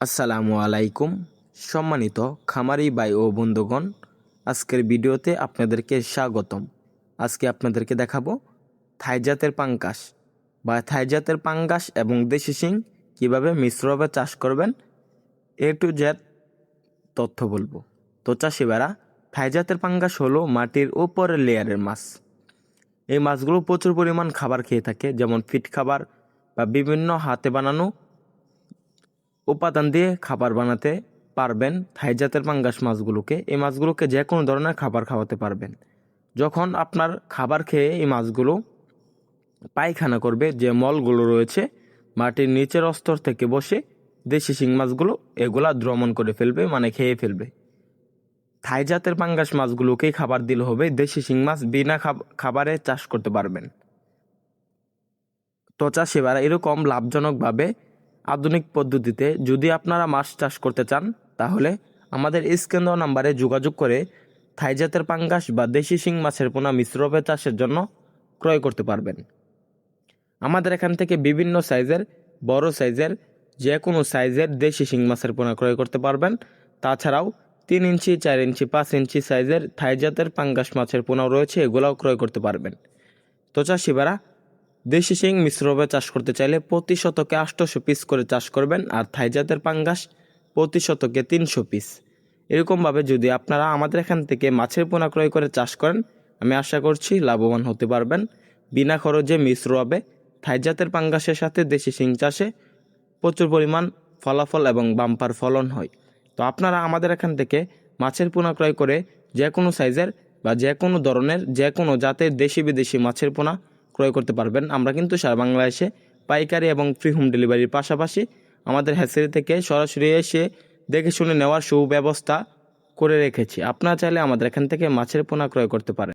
আসসালামু আলাইকুম। সম্মানিত খামারি ভাই ও বন্ধুগণ, আজকের ভিডিওতে আপনাদেরকে স্বাগতম। আজকে আপনাদেরকে দেখাবো থাই জাতের পাঙ্গাস। বা থাইজাতের পাঙ্গাস এবং দেশি শিং কীভাবে মিশ্রভাবে চাষ করবেন, এ টু জেড তথ্য বলব। তো চাষিবারা থাই জাতের পাঙ্গাস হলো মাটির উপরের লেয়ারের মাছ। এই মাছগুলো প্রচুর পরিমাণ খাবার খেয়ে থাকে, যেমন ফিট খাবার বা বিভিন্ন হাতে বানানো উপাদান দিয়ে খাবার বানাতে পারবেন থাই জাতের পাঙ্গাস মাছগুলোকে। এই মাছগুলোকে যে কোনো ধরনের খাবার খাওয়াতে পারবেন। যখন আপনার খাবার খেয়ে এই মাছগুলো পায়খানা করবে, যে মলগুলো রয়েছে, মাটির নিচের অস্তর থেকে বসে দেশি শিং মাছগুলো, এগুলা দ্রমণ করে ফেলবে মানে খেয়ে ফেলবে। থাই জাতের পাঙ্গাস মাছগুলোকেই খাবার দিলে হবে, দেশি শিং মাছ বিনা খাবারে চাষ করতে পারবেন। তো চাষিবারা এরকম লাভজনকভাবে আধুনিক পদ্ধতিতে যদি আপনারা মাছ চাষ করতে চান, তাহলে আমাদের স্ক্যান দেওয়া নাম্বারে যোগাযোগ করে থাই জাতের পাঙ্গাস বা দেশি শিং মাছের পোনা মিশ্রভাবে চাষের জন্য ক্রয় করতে পারবেন। আমাদের এখান থেকে বিভিন্ন সাইজের, বড় সাইজের যে কোনো সাইজের দেশি শিং মাছের পোনা ক্রয় করতে পারবেন। তাছাড়াও তিন ইঞ্চি, চার ইঞ্চি, পাঁচ ইঞ্চি সাইজের থাই জাতের পাঙ্গাস মাছের পোনাও রয়েছে, এগুলাও ক্রয় করতে পারবেন। তো চাষিবারা দেশি শিং মিশ্রভাবে চাষ করতে চাইলে প্রতি শতকে আটশোশো পিস করে চাষ করবেন, আর থাই জাতের পাঙ্গাস প্রতি শতকে তিনশো পিস। এরকমভাবে যদি আপনারা আমাদের এখান থেকে মাছের পোনা ক্রয় করে চাষ করেন, আমি আশা করছি লাভবান হতে পারবেন। বিনা খরচে মিশ্র হবে থাই জাতের পাঙ্গাসের সাথে দেশি শিং চাষে প্রচুর পরিমাণ ফলাফল এবং বাম্পার ফলন হয়। তো আপনারা আমাদের এখান থেকে মাছের পোনা ক্রয় করে যে কোনো সাইজের বা যে কোনো ধরনের যে কোনো জাতের দেশি বিদেশি মাছের পোনা ক্রয় করতে পারবেন। আমরা কিন্তু সারা বাংলাদেশে পাইকারি এবং ফ্রি হোম ডেলিভারির পাশাপাশি আমাদের হ্যাচারি থেকে সরাসরি এসে দেখে শুনে নেওয়ার সুব্যবস্থা করে রেখেছি। আপনারা চাইলে আমাদের এখান থেকে মাছের পোনা ক্রয় করতে পারেন।